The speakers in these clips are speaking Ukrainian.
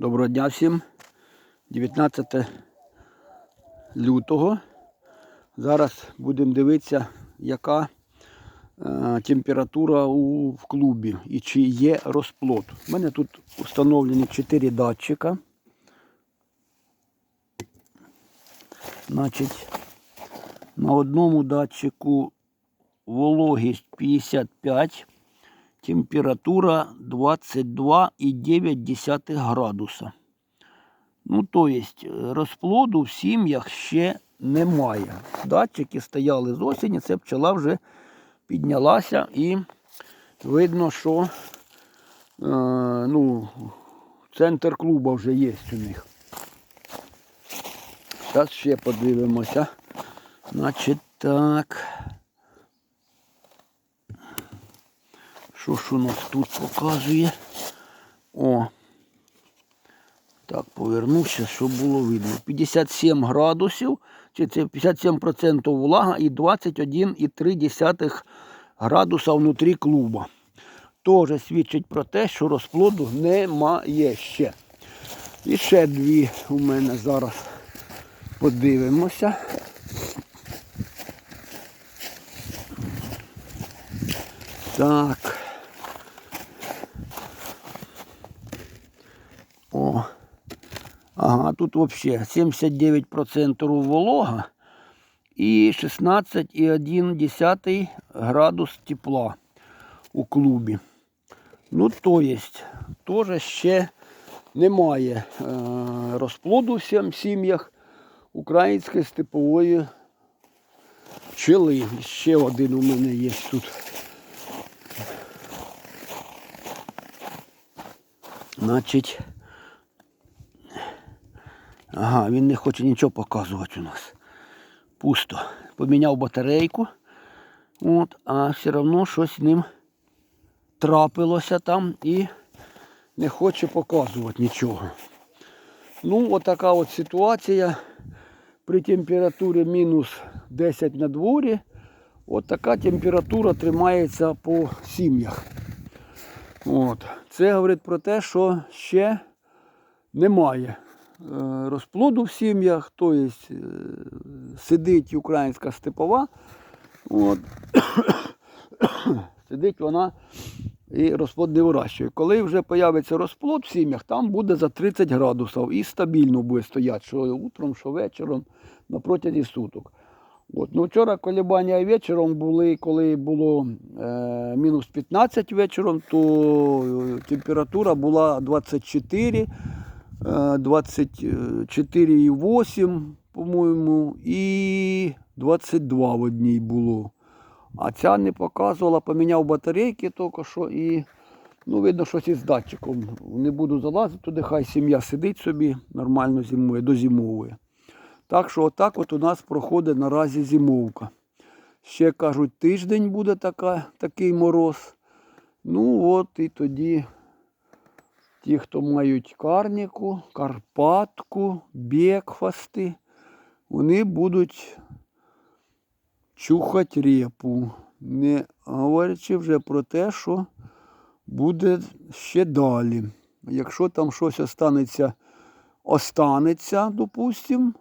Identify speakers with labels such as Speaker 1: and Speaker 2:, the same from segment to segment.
Speaker 1: Доброго дня всім. 19 лютого. Зараз будемо дивитися, яка е, температура у, в клубі і чи є розплод. У мене тут встановлені 4 датчика. Значить, на одному датчику вологість 55, температура 22,9 градуса. Ну, то есть, розплоду в сім'ях ще немає. Датчики стояли з осені, це пчела вже піднялася і видно, що е, ну, центр клуба вже є у них. Зараз ще подивимося. Значить так. Що ж у нас тут показує? О. Так, повернувся, щоб було видно. 57 градусів, чи це 57% влага і 21,3 градуса внутрі клуба. Теж свідчить про те, що розплоду немає ще. І ще дві у мене зараз подивимося. Так. Ага, тут вообще 79% волога і 16,1 градус тепла у клубі. Ну, то есть, теж ще немає е, розплоду в сім сім'ях української степової пчели. Ще один у мене є тут. Значить, ага, він не хоче нічого показувати у нас. Пусто. Поміняв батарейку. От, а все одно щось з ним трапилося там і не хоче показувати нічого. Ну, отака от ситуація. При температурі мінус 10 на дворі. От така температура тримається по сім'ях. От. Це говорить про те, що ще немає розплоду в сім'ях, тобто е, сидить українська степова. От. Сидить вона і розплод не вирощує. Коли вже з'явиться розплод в сім'ях, там буде за 30 градусів і стабільно буде стояти, що утром, що вечором на протязі суток. От. Ну, Вчора колебання вечором були, коли було е, мінус 15 вечором, то е, температура була 24, е, 24,8, по-моєму, і 22 в одній було. А ця не показувала, поміняв батарейки тільки що і ну, видно, щось із датчиком. Не буду залазити туди, хай сім'я сидить собі, нормально зимує, дозимовує. Так що отак от у нас проходить наразі зимовка. Ще кажуть, тиждень буде така, такий мороз. Ну от і тоді ті, хто мають карніку, карпатку, бекфасти, вони будуть чухати репу. Не говорячи вже про те, що буде ще далі. Якщо там щось останеться, останеться, допустимо,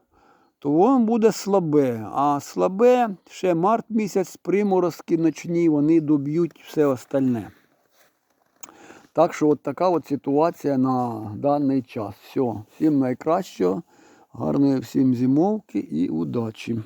Speaker 1: то воно буде слабе. А слабе ще март місяць, приморозки ночні, вони доб'ють все остальне. Так що от така от ситуація на даний час. Все. Всім найкращого, гарної всім зимовки і удачі.